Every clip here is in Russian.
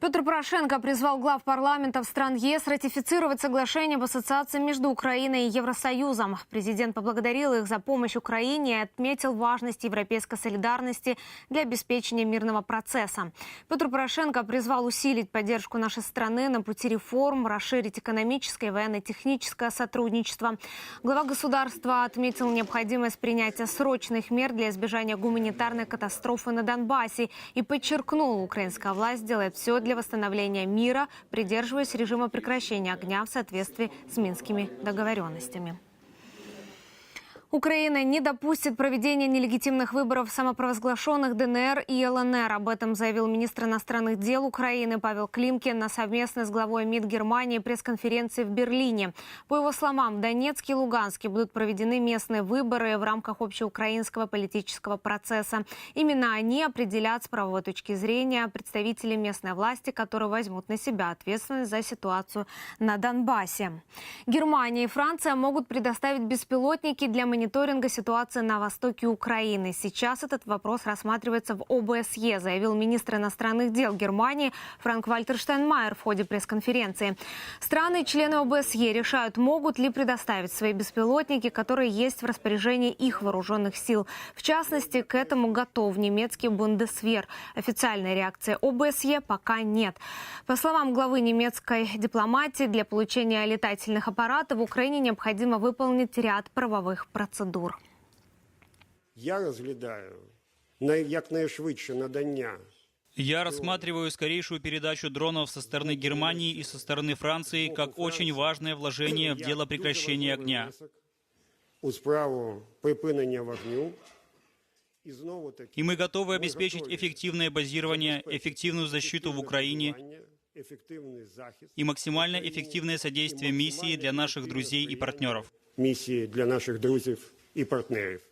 Петр Порошенко призвал глав парламентов стран ЕС ратифицировать соглашение об ассоциации между Украиной и Евросоюзом. Президент поблагодарил их за помощь Украине и отметил важность европейской солидарности для обеспечения мирного процесса. Петр Порошенко призвал усилить поддержку нашей страны на пути реформ, расширить экономическое и военно-техническое сотрудничество. Глава государства отметил необходимость принятия срочных мер для избежания гуманитарной катастрофы на Донбассе и подчеркнул, украинская власть делает все для восстановления мира, придерживаясь режима прекращения огня в соответствии с минскими договоренностями. Украина не допустит проведения нелегитимных выборов самопровозглашенных ДНР и ЛНР. Об этом заявил министр иностранных дел Украины Павел Климкин на совместной с главой МИД Германии пресс-конференции в Берлине. По его словам, в Донецке и Луганске будут проведены местные выборы в рамках общеукраинского политического процесса. Именно они определят с правовой точки зрения представителей местной власти, которые возьмут на себя ответственность за ситуацию на Донбассе. Германия и Франция могут предоставить беспилотники для мониторинга ситуации на востоке Украины. Сейчас этот вопрос рассматривается в ОБСЕ, заявил министр иностранных дел Германии Франк-Вальтер Штайнмайер в ходе пресс-конференции. Страны, члены ОБСЕ, решают, могут ли предоставить свои беспилотники, которые есть в распоряжении их вооруженных сил. В частности, к этому готов немецкий Бундесвер. Официальной реакции ОБСЕ пока нет. По словам главы немецкой дипломатии, для получения летательных аппаратов в Украине необходимо выполнить ряд правовых процедур. Я розглядаю на- якнайшвидше надання. Я рассматриваю скорейшую передачу дронов со стороны Германии и со стороны Франции как очень важное вложение в дело прекращения огня. И мы готовы обеспечить эффективное базирование, эффективную защиту в Украине и максимально України, эффективное содействие і миссии для максимально наших ефективне друзей и сприяння партнеров. Місії для наших друзів і партнерів.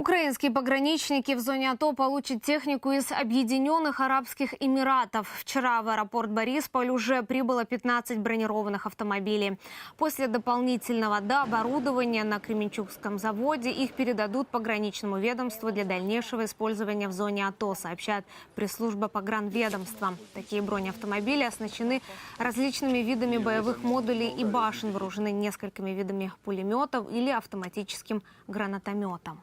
Украинские пограничники в зоне АТО получат технику из Объединенных Арабских Эмиратов. Вчера в аэропорт Борисполь уже прибыло 15 бронированных автомобилей. После дополнительного дооборудования на Кременчугском заводе их передадут пограничному ведомству для дальнейшего использования в зоне АТО, сообщает пресс-служба погранведомства. Такие бронеавтомобили оснащены различными видами боевых модулей и башен, вооружены несколькими видами пулеметов или автоматическим гранатометом.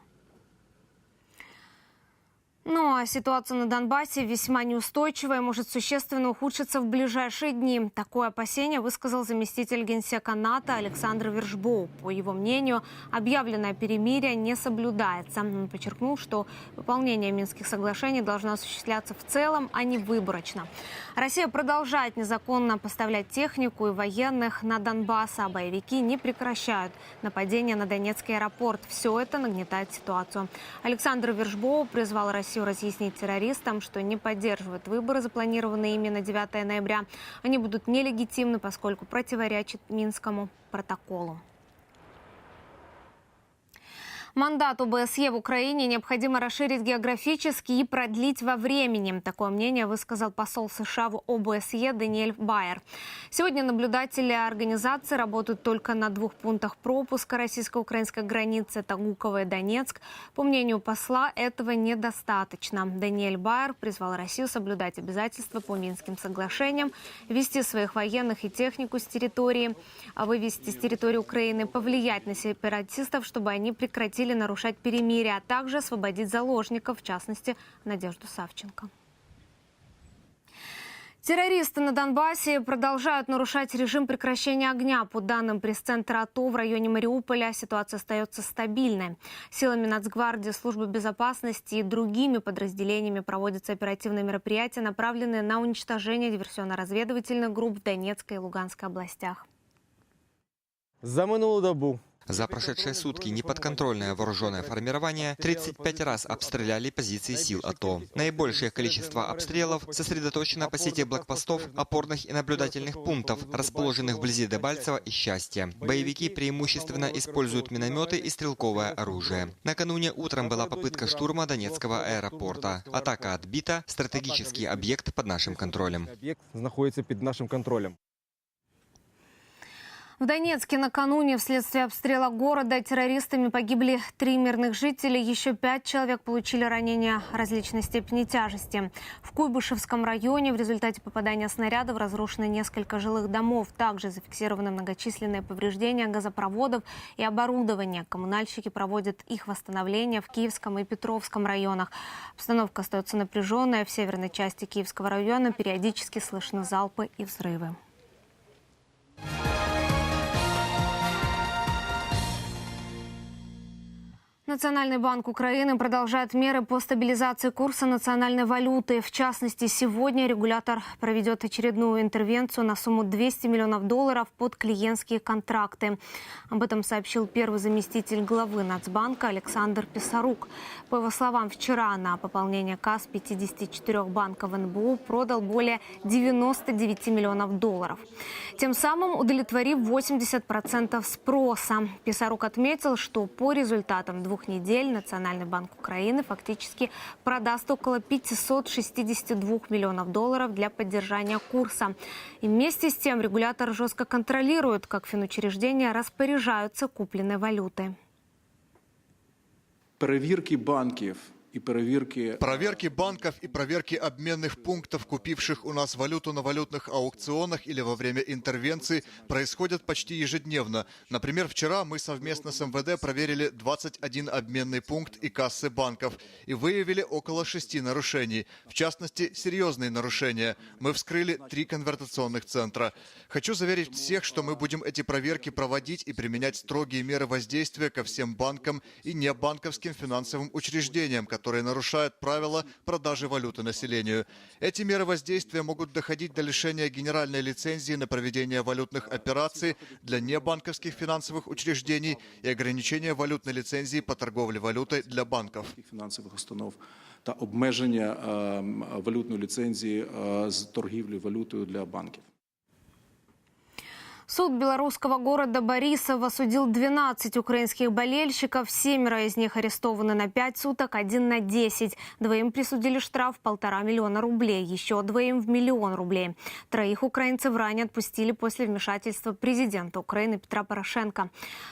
Ну а ситуация на Донбассе весьма неустойчивая и может существенно ухудшиться в ближайшие дни. Такое опасение высказал заместитель генсека НАТО Александр Вершбоу. По его мнению, объявленное перемирие не соблюдается. Он подчеркнул, что выполнение Минских соглашений должно осуществляться в целом, а не выборочно. Россия продолжает незаконно поставлять технику и военных на Донбасс, а боевики не прекращают нападения на Донецкий аэропорт. Все это нагнетает ситуацию. Александр Вершбоу призвал Россию разъяснить террористам, что не поддерживает выборы, запланированные ими на 9 ноября. Они будут нелегитимны, поскольку противоречат Минскому протоколу. Мандат ОБСЕ в Украине необходимо расширить географически и продлить во времени. Такое мнение высказал посол США в ОБСЕ Даниэль Байер. Сегодня наблюдатели организации работают только на двух пунктах пропуска российско-украинской границы – это и Донецк. По мнению посла, этого недостаточно. Даниэль Байер призвал Россию соблюдать обязательства по Минским соглашениям, вести своих военных и технику с территории, а вывести с территории Украины, повлиять на сепаратистов, чтобы они прекратили нарушать перемирие, а также освободить заложников, в частности, Надежду Савченко. Террористы на Донбассе продолжают нарушать режим прекращения огня. По данным пресс-центра АТО в районе Мариуполя ситуация остается стабильной. Силами Нацгвардии, службы безопасности и другими подразделениями проводятся оперативные мероприятия, направленные на уничтожение диверсионно-разведывательных групп в Донецкой и Луганской областях. За минулу добу За прошедшие сутки неподконтрольное вооруженное формирование 35 раз обстреляли позиции сил АТО. Наибольшее количество обстрелов сосредоточено по сети блокпостов, опорных и наблюдательных пунктов, расположенных вблизи Дебальцева и Счастья. Боевики преимущественно используют минометы и стрелковое оружие. Накануне утром была попытка штурма Донецкого аэропорта. Атака отбита, стратегический объект под нашим контролем. об'єкт знаходиться під нашим контролем. В Донецке накануне вследствие обстрела города террористами погибли три мирных жителя. Еще пять человек получили ранения различной степени тяжести. В Куйбышевском районе в результате попадания снарядов разрушено несколько жилых домов. Также зафиксированы многочисленные повреждения газопроводов и оборудования. Коммунальщики проводят их восстановление в Киевском и Петровском районах. Обстановка остается напряженная. В северной части Киевского района периодически слышны залпы и взрывы. Национальный банк Украины продолжает меры по стабилизации курса национальной валюты. В частности, сегодня регулятор проведет очередную интервенцию на сумму 200 миллионов долларов под клиентские контракты. Об этом сообщил первый заместитель главы Нацбанка Александр Писарук. По его словам, вчера на пополнение касс 54 банков НБУ продал более 99 миллионов долларов. Тем самым удовлетворив 80% спроса. Писарук отметил, что по результатам двух недель Национальный банк Украины фактически продаст около 562 миллионов долларов для поддержания курса. И вместе с тем регулятор жестко контролирует, как финучреждения распоряжаются купленной валютой. перевірки банків і перевірки Проверки банков и проверки обменных пунктов, купивших у нас валюту на валютных аукционах или во время интервенций, происходят почти ежедневно. Например, вчера мы совместно с МВД проверили 21 обменный пункт и кассы банков и выявили около шести нарушений. В частности, серьезные нарушения. Мы вскрыли три конвертационных центра. Хочу заверить всех, что мы будем эти проверки проводить и применять строгие меры воздействия ко всем банкам и небанковским финансовым учреждениям, которые нарушают правила продажи валюты населению. Эти меры воздействия могут доходить до лишения генеральной лицензии на проведение валютных операций для небанковских финансовых учреждений и ограничения валютной лицензии по торговле валютой для банков. фінансових установ та обмеження ем, валютної ліцензії е, з торгівлі валютою для банків. Суд белорусского города Борисов осудил 12 украинских болельщиков. Семеро из них арестованы на 5 суток, один на 10. Двоим присудили штраф полтора миллиона рублей, еще двоим в миллион рублей. Троих украинцев ранее отпустили после вмешательства президента Украины Петра Порошенко.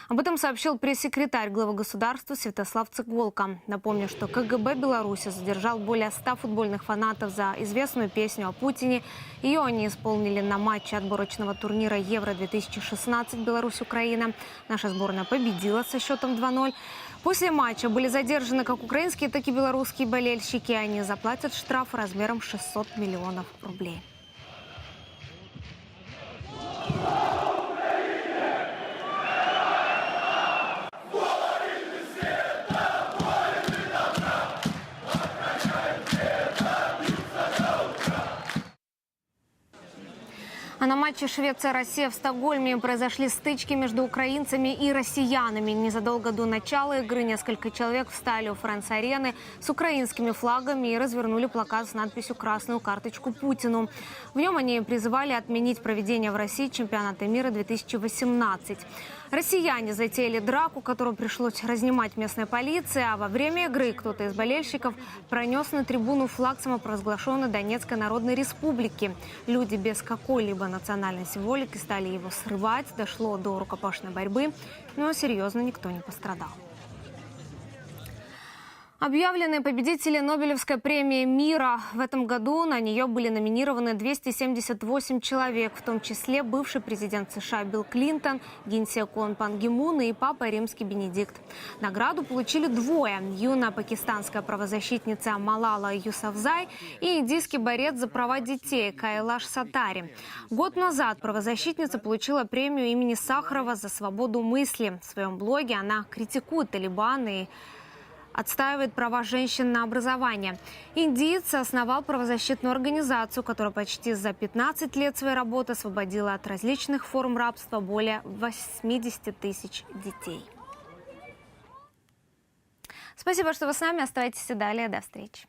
Об этом сообщил пресс-секретарь главы государства Святослав Цыголко. Напомню, что КГБ Беларуси задержал более 100 футбольных фанатов за известную песню о Путине. Ее они исполнили на матче отборочного турнира Евро-2016 Беларусь-Украина. Наша сборная победила со счетом 2-0. После матча были задержаны как украинские, так и белорусские болельщики. Они заплатят штраф размером 600 миллионов рублей. На матче Швеция-Россия в Стокгольме произошли стычки между украинцами и россиянами. Незадолго до начала игры несколько человек встали у Франц-арены с украинскими флагами и развернули плакат с надписью «Красную карточку Путину». В нем они призывали отменить проведение в России чемпионата мира 2018. Россияне затеяли драку, которую пришлось разнимать местная полиция, а во время игры кто-то из болельщиков пронес на трибуну флаг самопровозглашенной Донецкой Народной Республики. Люди без какой-либо национальной символики стали его срывать, дошло до рукопашной борьбы, но серьезно никто не пострадал. Объявлены победители Нобелевской премии мира. В этом году на нее были номинированы 278 человек, в том числе бывший президент США Билл Клинтон, генсек ООН Пан Ги Мун и папа римский Бенедикт. Награду получили двое. Юно-пакистанская правозащитница Малала Юсафзай и индийский борец за права детей Кайлаш Сатари. Год назад правозащитница получила премию имени Сахарова за свободу мысли. В своем блоге она критикует Талибан и отстаивает права женщин на образование. Индиец основал правозащитную организацию, которая почти за 15 лет своей работы освободила от различных форм рабства более 80 тысяч детей. Спасибо, что вы с нами. Оставайтесь и далее. До встречи.